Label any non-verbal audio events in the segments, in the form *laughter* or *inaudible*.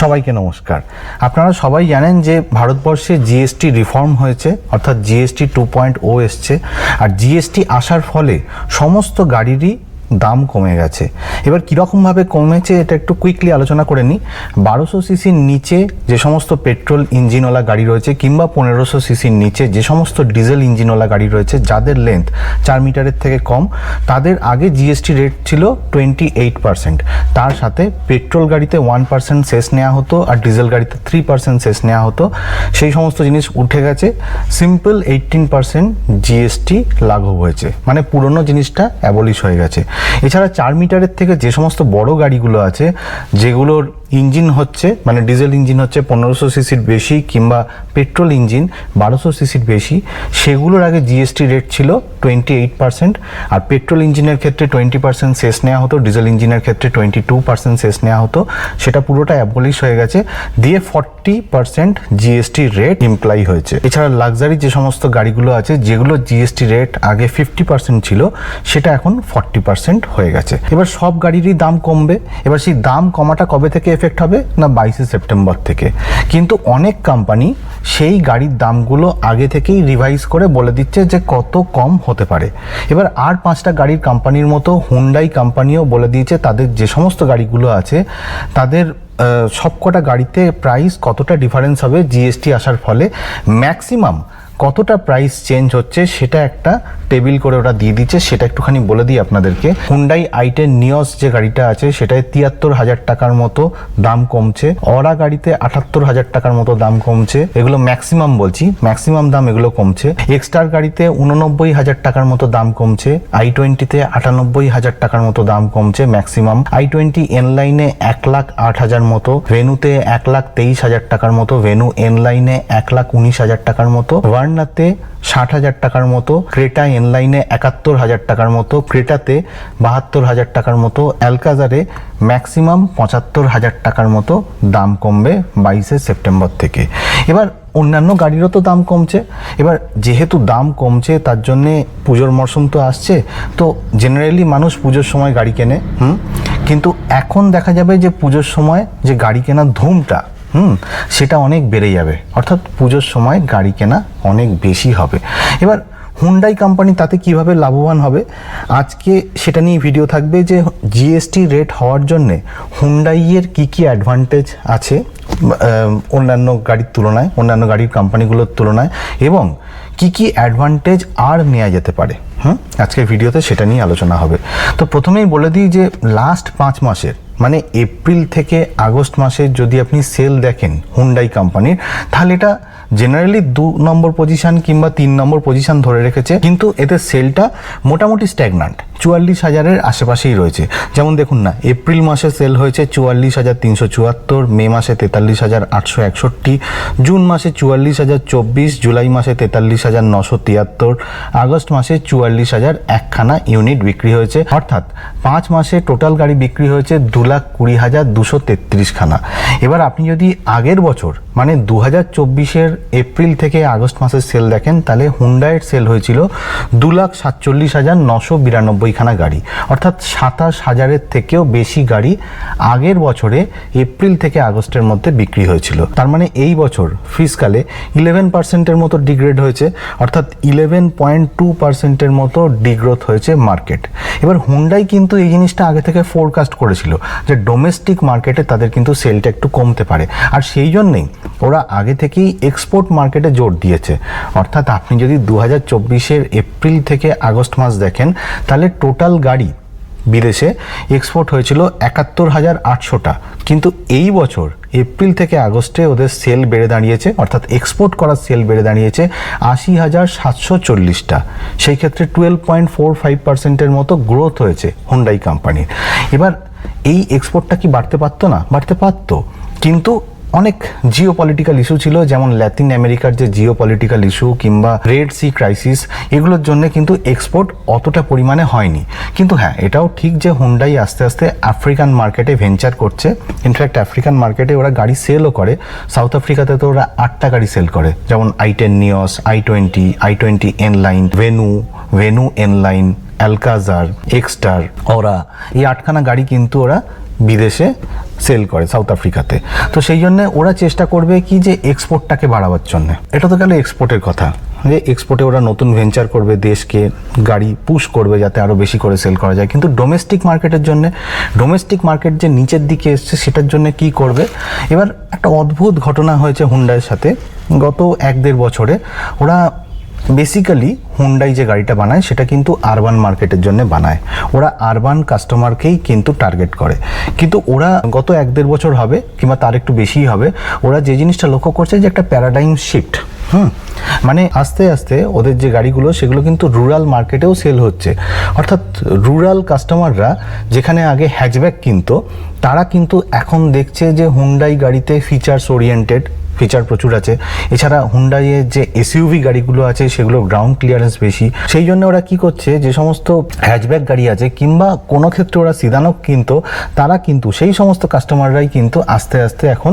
সবাইকে নমস্কার। আপনারা সবাই জানেন যে ভারতবর্ষে জিএসটি রিফর্ম হয়েছে, অর্থাৎ জিএসটি টু পয়েন্ট ও এসছে। আর জিএসটি আসার ফলে সমস্ত গাড়িরই দাম কমে গেছে। এবার কীরকমভাবে কমেছে এটা একটু কুইকলি আলোচনা করে নিই। বারোশো সিসির নিচে যে সমস্ত পেট্রোল ইঞ্জিনওয়ালা গাড়ি রয়েছে কিংবা পনেরোশো সিসির নিচে যে সমস্ত ডিজেল ইঞ্জিনওয়ালা গাড়ি রয়েছে, যাদের লেন্থ চার মিটারের থেকে কম, তাদের আগে জিএসটি রেট ছিল টোয়েন্টি এইট পার্সেন্ট তার সাথে পেট্রোল গাড়িতে ওয়ান পার্সেন্ট সেস নেওয়া হতো আর ডিজেল গাড়িতে থ্রি পার্সেন্ট সেস নেওয়া হতো। সেই সমস্ত জিনিস উঠে গেছে। সিম্পল এইটিন পার্সেন্ট জিএসটি লাঘব হয়েছে। মানে পুরনো জিনিসটা অ্যাবলিশ হয়ে গেছে। এছাড়া চার মিটারের থেকে যে সমস্ত বড় গাড়িগুলো আছে যেগুলোর ইঞ্জিন হচ্ছে মানে ডিজেল ইঞ্জিন হচ্ছে পনেরোশো সিসির বেশি কিংবা পেট্রোল ইঞ্জিন বারোশো সিসির বেশি। সেগুলোর আগে জিএসটি রেট ছিল টোয়েন্টি এইট পার্সেন্ট আর পেট্রোল ইঞ্জিনের ক্ষেত্রে টোয়েন্টি পার্সেন্ট সেস নেওয়া হতো, ডিজেল ইঞ্জিনের ক্ষেত্রে টোয়েন্টি টু পার্সেন্ট সেস নেওয়া হতো। সেটা পুরোটা অ্যাবলিশ হয়ে গেছে, দিয়ে forty percent GST rate imply হয়েছে। এছাড়া লাক্সারি যে সমস্ত গাড়িগুলো আছে, যেগুলো জিএসটি রেট আগে ফিফটি পার্সেন্ট ছিল, সেটা এখন ফর্টি পার্সেন্ট হয়ে গেছে। এবার সব গাড়িরই দাম কমবে। এবার সেই দাম কমাটা কবে থেকে এফেক্ট হবে না বাইশে সেপ্টেম্বর থেকে। কিন্তু অনেক কোম্পানি সেই গাড়ির দামগুলো আগে থেকেই রিভাইজ করে বলে দিচ্ছে যে কত কম হতে পারে। এবার আর পাঁচটা গাড়ির কোম্পানির মতো হুন্ডাই কোম্পানিও বলে দিয়েছে, তাদের যে সমস্ত গাড়িগুলো আছে, তাদের সবকটা গাড়িতে প্রাইস কতটা ডিফারেন্স হবে জিএসটি আসার ফলে ম্যাক্সিমাম কতটা প্রাইস চেঞ্জ হচ্ছে, সেটা একটা টেবিল করে ওরা দিয়ে দিচ্ছে, সেটা একটুখানি বলে দিই আপনাদেরকে। হুন্ডাই আইটেন নিয়স যে গাড়িটা আছে, সেটায় তিয়াত্তর হাজার টাকার মতো দাম কমছে। অরা গাড়িতে আটাত্তর হাজার টাকার মতো দাম কমছে। এগুলো ম্যাক্সিমাম বলছি ম্যাক্সিমাম দাম এগুলো কমছে। এক্সটার গাড়িতে উননব্বই হাজার টাকার মতো দাম কমছে। আই টোয়েন্টিতে আটানব্বই হাজার টাকার মতো দাম কমছে ম্যাক্সিমাম আই টোয়েন্টি এন লাইনে এক লাখ আট হাজার মতো ভেনুতে এক লাখ তেইশ হাজার টাকার মতো ভেনু এন লাইনে এক লাখ উনিশ হাজার টাকার মতো ভার্নাতে ষাট হাজার টাকার মতো ক্রেটা লাইনে একাত্তর হাজার টাকার মতো, ক্রেটাতে বাহাত্তর হাজার টাকার মতো, অ্যালকাজারে ম্যাক্সিমাম পঁচাত্তর হাজার টাকার মতো দাম কমবে বাইশে সেপ্টেম্বর থেকে। এবার অন্যান্য গাড়িরও তো দাম কমছে। এবার যেহেতু দাম কমছে, তার জন্যে পুজোর মরশুম তো আসছে, তো জেনারেলি মানুষ পুজোর সময় গাড়ি কেনে, হুম? কিন্তু এখন দেখা যাবে যে পুজোর সময় যে গাড়ি কেনার ধুমটা, হুম? সেটা অনেক বেড়ে যাবে। অর্থাৎ পুজোর সময় গাড়ি কেনা অনেক বেশি হবে। এবার হুন্ডাই কোম্পানি তাতে কীভাবে লাভবান হবে? আজকে সেটা নিয়ে ভিডিও থাকবে যে জিএসটি রেট হওয়ার জন্যে হুন্ডাইয়ের কি কি অ্যাডভান্টেজ আছে অন্যান্য গাড়ির তুলনায়, অন্যান্য গাড়ির কোম্পানিগুলোর তুলনায় এবং কি কি অ্যাডভান্টেজ আর নেওয়া যেতে পারে, হুম? আজকের ভিডিওতে সেটা নিয়ে আলোচনা হবে। তো প্রথমেই বলে দিই যে লাস্ট পাঁচ মাসের মানে এপ্রিল থেকে আগস্ট মাসে যদি আপনি সেল দেখেন হুন্ডাই কোম্পানির তাহলে এটা জেনারেলি দু নম্বর পজিশন কিংবা তিন নম্বর পজিশন ধরে রেখেছে, কিন্তু এদের সেলটা মোটামুটি স্ট্যাগনান্ট চুয়াল্লিশ হাজারের আশেপাশেই রয়েছে। যেমন দেখুন না, এপ্রিল মাসে সেল হয়েছে চুয়াল্লিশ হাজার তিনশো চুয়াত্তর, মে মাসে তেতাল্লিশ হাজার আটশো একষট্টি, জুন মাসে চুয়াল্লিশ হাজার চব্বিশ, জুলাই মাসে তেতাল্লিশ হাজার নশো তিয়াত্তর, আগস্ট মাসে চুয়াল্লিশ হাজার একখানা ইউনিট বিক্রি হয়েছে। অর্থাৎ পাঁচ মাসে টোটাল গাড়ি বিক্রি হয়েছে দু লাখ কুড়ি হাজার দুশো তেত্রিশ খানা এবার আপনি যদি আগের বছর মানে দু হাজার চব্বিশের এপ্রিল থেকে আগস্ট মাসের সেল দেখেন, তাহলে হুন্ডাইয়ের সেল হয়েছিল দু লাখ সাতচল্লিশ হাজার নশো বিরানব্বইখানা গাড়ি। অর্থাৎ সাতাশ হাজারের থেকেও বেশি গাড়ি আগের বছরে এপ্রিল থেকে আগস্টের মধ্যে বিক্রি হয়েছিল। তার মানে এই বছর ফিসকালে ইলেভেন পার্সেন্টের মতো ডিগ্রেড হয়েছে। অর্থাৎ ইলেভেন পয়েন্ট টু পার্সেন্টের মতো ডিগ্রোথ হয়েছে মার্কেট এবার হুন্ডাই কিন্তু এই জিনিসটা আগে থেকে ফোরকাস্ট করেছিল যে ডোমেস্টিক মার্কেটে তাদের কিন্তু সেলটা একটু কমতে পারে। আর সেই জন্যেই ওরা আগে থেকেই এক্সপোর্ট মার্কেটে জোর দিয়েছে। অর্থাৎ আপনি যদি দু হাজার চব্বিশের এপ্রিল থেকে আগস্ট মাস দেখেন, তাহলে টোটাল গাড়ি বিদেশে এক্সপোর্ট হয়েছিল একাত্তর হাজার আটশোটা। কিন্তু এই বছর এপ্রিল থেকে আগস্টে ওদের সেল বেড়ে দাঁড়িয়েছে, অর্থাৎ এক্সপোর্ট করার সেল বেড়ে দাঁড়িয়েছে আশি হাজার সাতশো চল্লিশটা। সেই ক্ষেত্রে টুয়েলভ পয়েন্ট ফোর ফাইভ পার্সেন্টের মতো গ্রোথ হয়েছে হুন্ডাই কোম্পানির এবার এই এক্সপোর্টটা কি বাড়তে পারতো না? বাড়তে পারতো। কিন্তু অনেক জিও পলিটিক্যাল ইস্যু ছিল, যেমন ল্যাতিন আমেরিকার যে জিও পলিটিক্যাল ইস্যু কিংবা রেড সি ক্রাইসিস এগুলোর জন্য কিন্তু এক্সপোর্ট অতটা পরিমাণে হয়নি। কিন্তু হ্যাঁ এটাও ঠিক যে হুন্ডাই আস্তে আস্তে আফ্রিকান মার্কেটে ভেঞ্চার করছে। ইনফ্যাক্ট আফ্রিকান মার্কেটে ওরা গাড়ি সেলও করে। সাউথ আফ্রিকাতে তো ওরা আটটা গাড়ি সেল করে। যেমন I ten Nios I twenty I twenty N line Venue Venue N line Alcazar Exter ওরা এই আটখানা গাড়ি কিন্তু ওরা বিদেশে সেল করে সাউথ আফ্রিকাতে। তো সেই জন্য ওরা চেষ্টা করবে কি যে এক্সপোর্টটাকে বাড়াবার জন্য। এটা তো গেল এক্সপোর্টের কথা। যে এক্সপোর্টে ওরা নতুন ভেঞ্চার করবে, দেশকে গাড়ি পুশ করবে যাতে আরও বেশি করে সেল করা যায়। কিন্তু ডোমেস্টিক মার্কেটের জন্য, ডোমেস্টিক মার্কেট যে নিচের দিকে এসছে সেটার জন্য কি করবে? এবার একটা অদ্ভুত ঘটনা হয়েছে হুন্ডাইয়ের সাথে। গত এক দেড় বছরে ওরা বেসিক্যালি হুন্ডাই যে গাড়িটা বানায়, সেটা কিন্তু আরবান মার্কেটের জন্য বানায়। ওরা আরবান কাস্টমারকেই কিন্তু টার্গেট করে। কিন্তু ওরা গত এক দেড় বছর হবে, কিংবা তার একটু বেশিই হবে, ওরা যে জিনিসটা লক্ষ্য করছে যে একটা প্যারাডাইম শিফট হুম? মানে আস্তে আস্তে ওদের যে গাড়িগুলো, সেগুলো কিন্তু রুরাল মার্কেটেও সেল হচ্ছে। অর্থাৎ রুরাল কাস্টমাররা যেখানে আগে হ্যাচব্যাক কিনতো, তারা কিন্তু এখন দেখছে যে হুন্ডাই গাড়িতে ফিচার্স ওরিয়েন্টেড ফিচার প্রচুর আছে। এছাড়া হুন্ডাইয়ের যে এসইউভি গাড়িগুলো আছে, সেগুলো গ্রাউন্ড ক্লিয়ারেন্স বেশি। সেই জন্য ওরা কি করছে, যে সমস্ত হ্যাচব্যাক গাড়ি আছে, কিংবা কোনো ক্ষেত্রে ওরা সিদানক কিন্তু, তারা কিন্তু, সেই সমস্ত কাস্টমাররাই কিন্তু আস্তে আস্তে এখন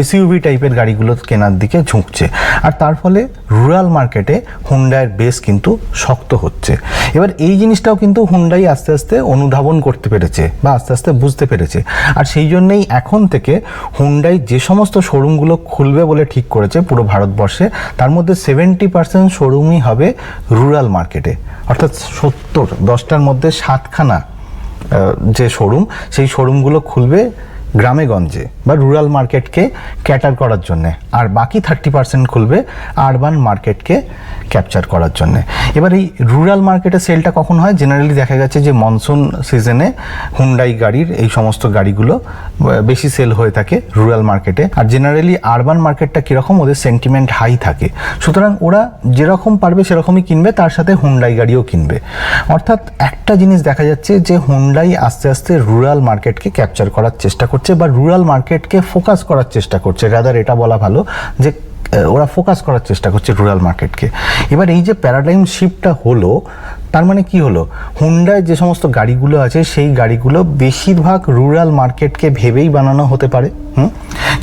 এসইউভি টাইপের গাড়িগুলো কেনার দিকে ঝুঁকছে। আর তার ফলে রুরাল মার্কেটে হুন্ডাইয়ের বেস কিন্তু শক্ত হচ্ছে। এবার এই জিনিসটাও কিন্তু হুন্ডাই আস্তে আস্তে অনুধাবন করতে পেরেছে, বা আস্তে আস্তে বুঝতে পেরেছে। আর সেই জন্যেই এখন থেকে হুন্ডাই যে সমস্ত শোরুমগুলো খুলবে বলে ঠিক করেছে পুরো ভারতবর্ষে। তার মধ্যে সেভেন্টি পার্সেন্ট শোরুমই হবে রুরাল মার্কেটে অর্থাৎ সত্তর, দশটার মধ্যে সাতখানা যে শোরুম সেই শোরুমগুলো খুলবে গ্রামে গঞ্জে বা রুরাল মার্কেটকে ক্যাটার করার জন্যে, আর বাকি থার্টি পার্সেন্ট খুলবে আরবান মার্কেটকে ক্যাপচার করার জন্যে। এবার এই রুরাল মার্কেটে সেলটা কখন হয়? জেনারেলি দেখা গেছে যে মনসুন সিজনে হুন্ডাই গাড়ির এই সমস্ত গাড়িগুলো বেশি সেল হয়ে থাকে রুরাল মার্কেটে আর জেনারেলি আরবান মার্কেটটা কীরকম? ওদের সেন্টিমেন্ট হাই থাকে। সুতরাং ওরা যেরকম পারবে সেরকমই কিনবে, তার সাথে হুন্ডাই গাড়িও কিনবে। অর্থাৎ একটা জিনিস দেখা যাচ্ছে যে হুন্ডাই আস্তে আস্তে রুরাল মার্কেটকে ক্যাপচার করার চেষ্টা করছে। বা রুরাল মার্কেটকে ফোকাস করার চেষ্টা করছে। রাদার এটা বলা ভালো যে ওরা ফোকাস করার চেষ্টা করছে রুরাল মার্কেটকে এবার এই যে প্যারাডাইম শিফটটা হলো, তার মানে কি হলো? হুন্ডায় যে সমস্ত গাড়িগুলো আছে, সেই গাড়িগুলো বেশিরভাগ রুরাল মার্কেটকে ভেবেই বানানো হতে পারে, হুম?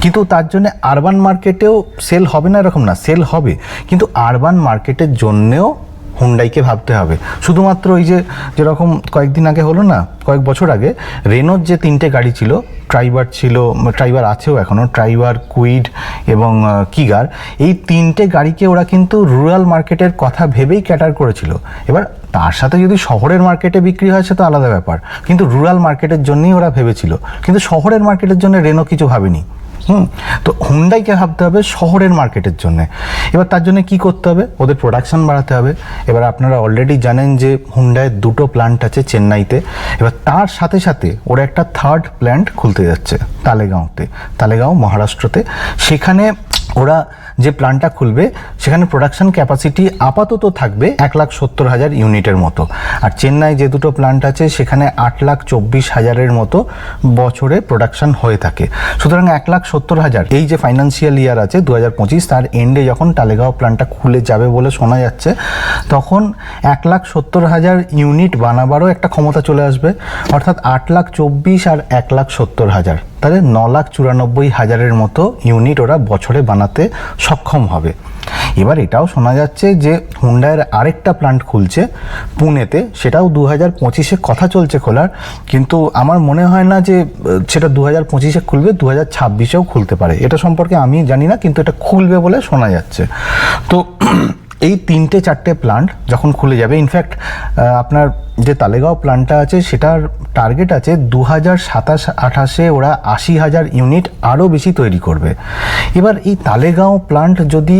কিন্তু তার জন্য আরবান মার্কেটেও সেল হবে না এরকম না সেল হবে। কিন্তু আরবান মার্কেটের জন্যেও হুন্ডাইকে ভাবতে হবে। শুধুমাত্র ওই যে যেরকম কয়েকদিন আগে হলো না, কয়েক বছর আগে রেনোর যে তিনটে গাড়ি ছিল ট্রাইবার ছিল ট্রাইবার আছেও এখনও ট্রাইবার কুইড এবং কিগার এই তিনটে গাড়িকে ওরা কিন্তু রুরাল মার্কেটের কথা ভেবেই ক্যাটার করেছিল। এবার তার সাথে যদি শহরের মার্কেটে বিক্রি হয়, সে তো আলাদা ব্যাপার। কিন্তু রুরাল মার্কেটের জন্যই ওরা ভেবেছিল। কিন্তু শহরের মার্কেটের জন্য রেনো কিছু ভাবেনি। হুম? তো হুন্ডাইকে ভাবতে হবে শহরের মার্কেটের জন্য। এবার তার জন্য কি করতে হবে? ওদের প্রোডাকশন বাড়াতে হবে। এবার আপনারা অলরেডি জানেন যে হুন্ডাইয়ের দুটো প্ল্যান্ট আছে চেন্নাইতে। এবার তার সাথে সাথে ওরা একটা থার্ড প্ল্যান্ট খুলতে যাচ্ছে, তালেগাঁওতে, তালেগাঁও, মহারাষ্ট্রতে। সেখানে ওরা যে প্ল্যান্টটা খুলবে, সেখানে প্রোডাকশন ক্যাপাসিটি আপাতত থাকবে এক লাখ সত্তর হাজার ইউনিটের মতো। আর চেন্নাই যে দুটো প্ল্যান্ট আছে, সেখানে আট লাখ চব্বিশ হাজারের মতো বছরে প্রোডাকশন হয়ে থাকে। সুতরাং এক লাখ সত্তর হাজার, এই যে ফাইন্যান্সিয়াল ইয়ার আছে দু হাজার পঁচিশ, তার এন্ডে যখন টালেগাঁও প্ল্যান্টটা খুলে যাবে বলে শোনা যাচ্ছে, তখন এক লাখ সত্তর হাজার ইউনিট বানাবারও একটা ক্ষমতা চলে আসবে। অর্থাৎ আট লাখ চব্বিশ আর এক লাখ সত্তর হাজার। তাহলে ন লাখ চুরানব্বই হাজারের মতো ইউনিট ওরা বছরে বানাতে সক্ষম হবে। এবার এটাও শোনা যাচ্ছে যে হুন্ডায়ের আরেকটা প্ল্যান্ট খুলছে পুনেতে, সেটাও দু হাজার পঁচিশে কথা চলছে খোলার, কিন্তু আমার মনে হয় না যে, সেটা দু হাজার পঁচিশে খুলবে দু হাজার ছাব্বিশেও খুলতে পারে। এটা সম্পর্কে আমি জানি না, কিন্তু এটা খুলবে বলে শোনা যাচ্ছে। তো এই তিনটে চারটে প্লান্ট যখন খুলে যাবে ইনফ্যাক্ট আপনার যে তালেগাঁও প্ল্যান্টটা আছে, সেটার টার্গেট আছে দু হাজার সাতাশ আঠাশে ওরা আশি হাজার ইউনিট আরও বেশি তৈরি করবে। এবার এই তালেগাঁও প্ল্যান্ট যদি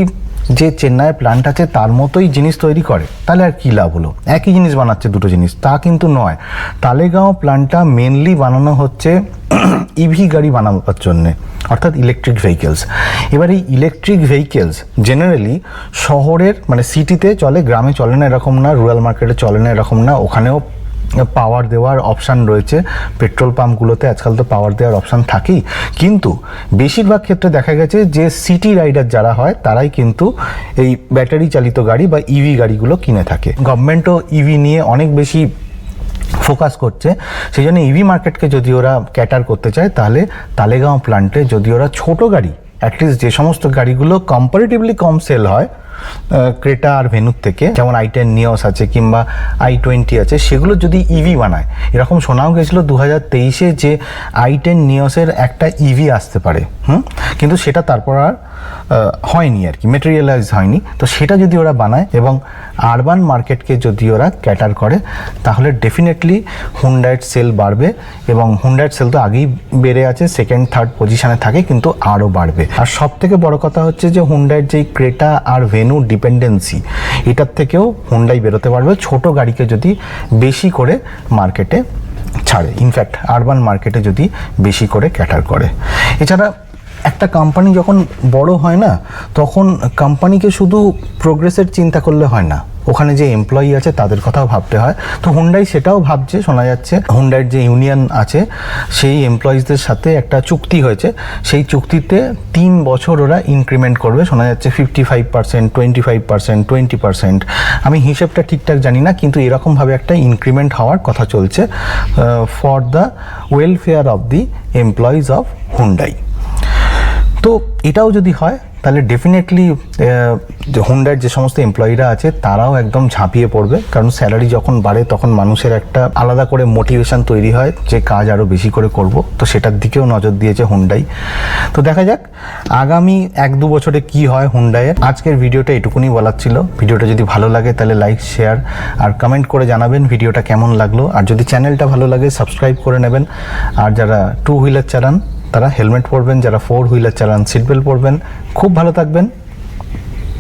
যে চেন্নাইয়ের প্ল্যান্ট আছে, তার মতোই জিনিস তৈরি করে, তাহলে আর কী লাভ হলো? একই জিনিস বানাচ্ছে দুটো জিনিস, তা কিন্তু নয়। তালেগাঁও প্ল্যান্টটা মেনলি বানানো হচ্ছে *clears throat* ইভি গাড়ি বানাবার জন্যে, অর্থাৎ ইলেকট্রিক ভেহিকেলস এবার এই ইলেকট্রিক ভেহিকেলস জেনারেলি শহরের মানে সিটিতে চলে, গ্রামে চলে না, এরকম না রুরাল মার্কেটে চলে না, এরকম না, ওখানেও পাওয়ার দেওয়ার অপশান রয়েছে। পেট্রোল পাম্পগুলোতে আজকাল তো পাওয়ার দেওয়ার অপশান থাকেই। কিন্তু বেশিরভাগ ক্ষেত্রে দেখা গেছে যে সিটি রাইডার যারা হয়, তারাই কিন্তু এই ব্যাটারি চালিত গাড়ি বা ইভি গাড়িগুলো কিনে থাকে। গভর্নমেন্টও ইভি নিয়ে অনেক বেশি ফোকাস করছে। সেই জন্য ইভি মার্কেটকে যদি ওরা ক্যাটার করতে চায়, তাহলে তালেগাঁও প্ল্যান্টে যদি ওরা ছোট গাড়ি অ্যাটলিস্ট যে সমস্ত গাড়িগুলো কম্পারেটিভলি কম সেল হয় ক্রেটা আর ভেনুর থেকে, যেমন আই টেন নিয়স আছে কিংবা আই টোয়েন্টি আছে, সেগুলো যদি ইভি বানায়, এরকম শোনাও গেছিল দু হাজার তেইশে যে আই টেন নিয়সের একটা ইভি আসতে পারে, হুম? কিন্তু সেটা তারপর আর হয়নি আর কি মেটেরিয়ালাইজ হয়নি। তো সেটা যদি ওরা বানায় এবং আরবান মার্কেটকে যদি ওরা ক্যাটার করে, তাহলে ডেফিনেটলি হুন্ডাইয়ের সেল বাড়বে এবং হুন্ডাইয়ের সেল তো আগেই বেড়ে আছে সেকেন্ড থার্ড পজিশনে থাকে, কিন্তু আরও বাড়বে। আর সব থেকে বড় কথা হচ্ছে যে হুন্ডাইয়ের যেই ক্রেটা আর ভেনু ডিপেন্ডেন্সি। এটার থেকেও হুন্ডাই বেরোতে পারবে। ছোট গাড়িকে যদি বেশি করে মার্কেটে ছাড়ে। ইনফ্যাক্ট আরবান মার্কেটে যদি বেশি করে ক্যাটার করে। এছাড়া একটা কোম্পানি যখন বড় হয় না, তখন কোম্পানিকে শুধু প্রোগ্রেসের চিন্তা করলে হয় না। ওখানে যে এমপ্লয়ি আছে, তাদের কথাও ভাবতে হয়। তো হুন্ডাই সেটাও ভাবছে, শোনা যাচ্ছে। হুন্ডাইয়ের যে ইউনিয়ন আছে, সেই এমপ্লয়িজদের সাথে একটা চুক্তি হয়েছে। সেই চুক্তিতে তিন বছর ওরা ইনক্রিমেন্ট করবে। শোনা যাচ্ছে fifty five percent twenty five percent twenty percent আমি হিসেবটা ঠিকঠাক জানি না, কিন্তু এরকমভাবে একটা ইনক্রিমেন্ট হওয়ার কথা চলছে for the welfare of the employees of Hyundai তো এটাও যদি হয় তাহলে ডেফিনেটলি হুন্ডার যে সমস্ত এমপ্লয়িরা আছে, তারাও একদম ঝাঁপিয়ে পড়বে। কারণ স্যালারি যখন বাড়ে, তখন মানুষের একটা আলাদা করে মোটিভেশন তৈরি হয় যে কাজ আরও বেশি করে করব। তো সেটার দিকেও নজর দিয়েছে হুন্ডাই তো দেখা যাক, আগামী এক দু বছরে কি হয় হুন্ডাইয়ের আজকের ভিডিওটা এটুকুনি বলার ছিল। ভিডিওটা যদি ভালো লাগে, তাহলে লাইক শেয়ার আর কমেন্ট করে জানাবেন ভিডিওটা কেমন লাগল। আর যদি চ্যানেলটা ভালো লাগে সাবস্ক্রাইব করে নেবেন। আর যারা টু হুইলার চালান তারা হেলমেট পরবেন যারা ফোর হুইলার চালান সিট বেল্ট পরবেন। খুব ভালো থাকবেন।